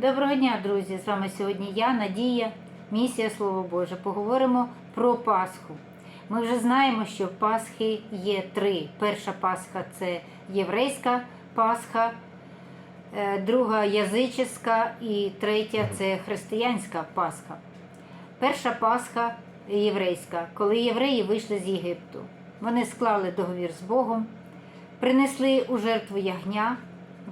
Доброго дня, друзі! З вами сьогодні я, Надія, місія Слово Боже. Поговоримо про Пасху. Ми вже знаємо, що Пасхи є три. Перша Пасха це єврейська Пасха, е, друга язичська і третя це християнська Пасха. Перша Пасха єврейська, коли євреї вийшли з Єгипту. Вони склали договір з Богом, принесли у жертву ягня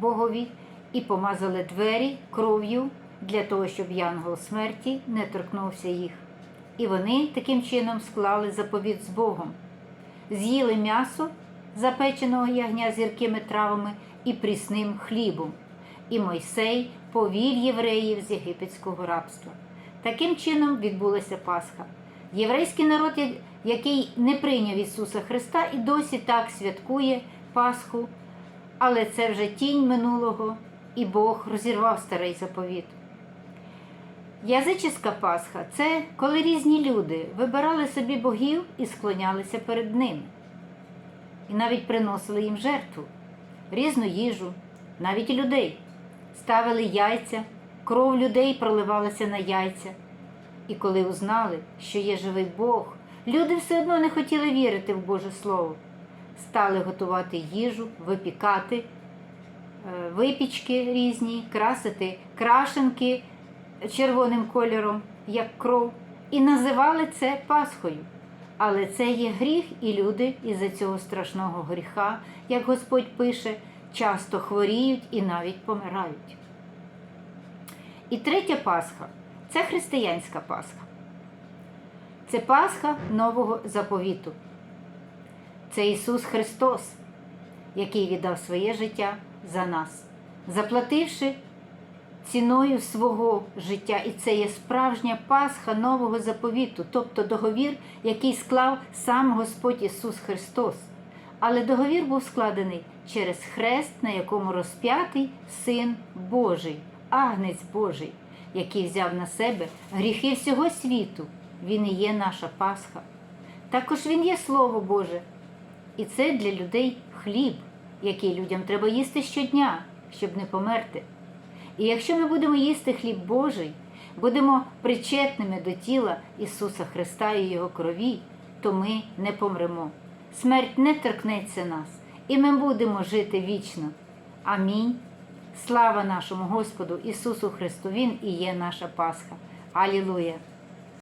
Богові і помазали двері кров'ю для того, щоб янгол смерті не торкнувся їх. І вони таким чином склали заповіт з Богом, з'їли м'ясо запеченого ягня з гіркими травами і прісним хлібом. І Мойсей повів євреїв з єгипетського рабства. Таким чином відбулася Пасха. Єврейський народ, який не прийняв Ісуса Христа, і досі так святкує Пасху, але це вже тінь минулого, і Бог розірвав старий заповіт. Язичська Пасха це коли різні люди вибирали собі богів і склонялися перед ними. І навіть приносили їм жертву, різну їжу, навіть людей, ставили яйця, кров людей проливалася на яйця. І коли узнали, що є живий Бог, люди все одно не хотіли вірити в Боже Слово, стали готувати їжу, випікати випічки різні, красити крашенки червоним кольором, як кров, і називали це Пасхою. Але це є гріх, і люди із-за цього страшного гріха, як Господь пише, часто хворіють і навіть помирають. І третя Пасха це християнська Пасха. Це Пасха Нового заповіту. Це Ісус Христос, який віддав своє життя за нас, заплативши ціною свого життя. І це є справжня Пасха Нового заповіту, тобто договір, який склав сам Господь Ісус Христос. Але договір був складений через хрест, на якому розп'ятий Син Божий, Агнець Божий, який взяв на себе гріхи всього світу. Він і є наша Пасха. Також Він є Слово Боже. І це для людей хліб, який людям треба їсти щодня, щоб не померти. І якщо ми будемо їсти хліб Божий, будемо причетними до тіла Ісуса Христа і Його крові, то ми не помремо. Смерть не торкнеться нас, і ми будемо жити вічно. Амінь. Слава нашому Господу Ісусу Христу! Він і є наша Пасха. Алілуя!